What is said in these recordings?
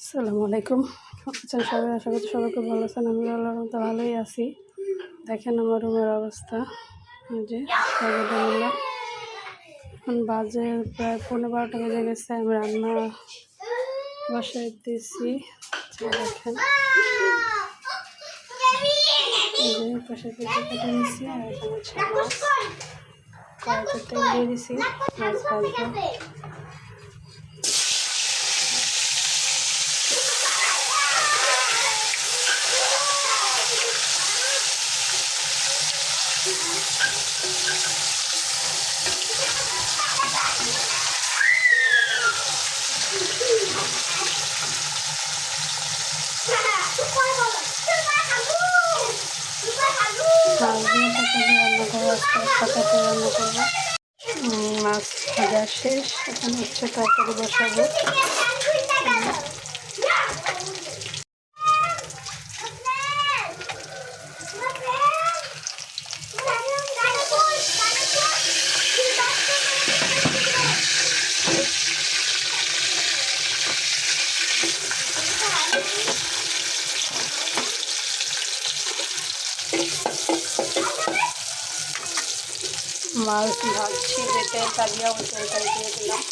আসসালামু আলাইকুম। আচ্ছা সবাই? আশা করছি সবাইকে ভালো আছেন। আমি আল্লাহর মতো ভালোই আছি। দেখেন আমার রুমের অবস্থা। যে এখন বাজে প্রায় পনেরো বারোটা বেজে গেছে। আমি রান্না বসাই দিয়েছি আচ্ছা, দেখেন। পাশে আর এখানে পাতাতে রান্না করব মাছ ভাজা শেষ এখন হচ্ছে তরকারি বসাবো। মাছ ভাজছি যেতে তালিয়া ওই তরকারি দিয়ে দিলাম।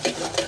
আসসালামু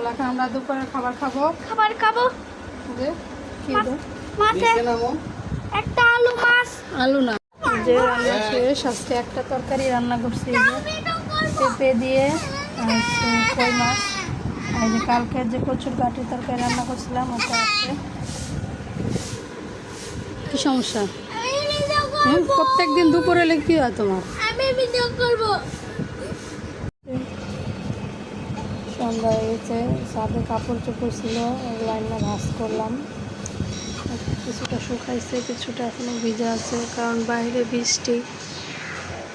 এই এখন আমরা দুপুরের খাবার খাব। খাবার খাব। একটা আলু মাছ। আলু না যে রান্না শেষ আজকে একটা তরকারি রান্না করছি যে। পেঁপে দিয়ে আর কই মাছ? আর এই যে কালকের যে কচুর কাঠি তরকারি রান্না করছিলাম ওটা আছে। কি সমস্যা? প্রত্যেক দিন দুপুরে এলে কি হয় তোমার? আমি ভিডিও করব। সন্ধ্যা হয়েছে সাথে কাপড় চোপড় ছিল লাইনটা ভাস করলাম। কিছুটা শুকাইছে কিছুটা এখনও ভিজা আছে কারণ বাইরে বৃষ্টি।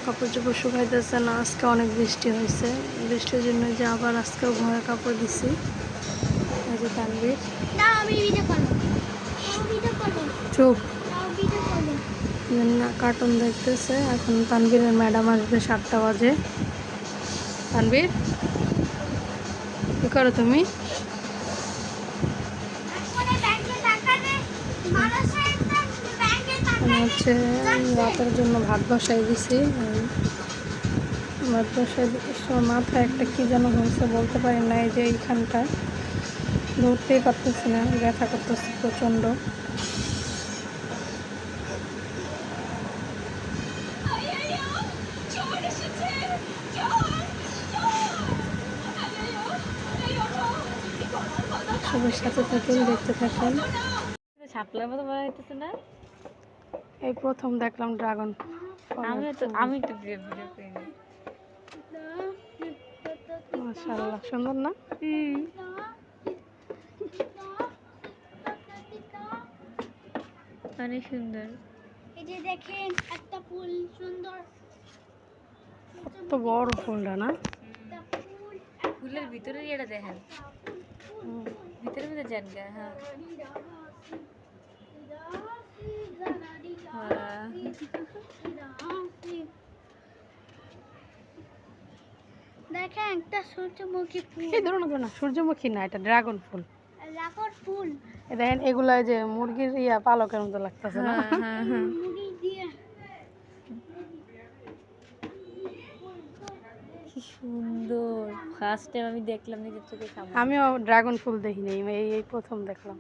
কাপড় চোপড় শুকাইতেছে না আজকে অনেক বৃষ্টি হয়েছে। বৃষ্টির জন্য যে আবার আজকেও ঘরে কাপড় দিছি। এই যে তানবির চুপ। না কার্টুন দেখতেছে। এখন তানবীরের ম্যাডাম আসবে সাতটা বাজে। তানবীর করো তুমি? হচ্ছে রাতের জন্য ভাত বসাই দিছি। ভাত বসাই মাথায় একটা কি যেন হয়েছে বলতে পারি না, এই যে এইখানটা ধরতেই পারতেছি না, ব্যথা করতেছি প্রচণ্ড। সবার সাথে থাকেন দেখতে থাকেন। শাপলার মতো মনে হইতেছে না? এই প্রথম দেখলাম ড্রাগন আমি তো আমি তো ভিডিও ভিডিও করিনি মাশাআল্লাহ সুন্দর না? অনেক সুন্দর। এই যে দেখেন একটা ফুল সুন্দর। কত বড় ফুলটা না? ফুলের ভিতরে এটা দেখেন। হুম। ভিতরে ভিতরে যান গা হ্যাঁ। হ্যাঁ। দেখেন একটা সূর্যমুখী ফুল। এই ধরুন না সূর্যমুখী না এটা ড্রাগন ফুল। রাখর ফুল। দেখেন এগুলা যে মুরগির ইয়া পালকের মতো লাগতেছে না? হ্যাঁ, হ্যাঁ, হ্যাঁ। কি সুন্দর। ফার্স্ট টাইম আমি দেখলাম নিজের চোখে আমিও ড্রাগন ফুল দেখিনি এই প্রথম দেখলাম।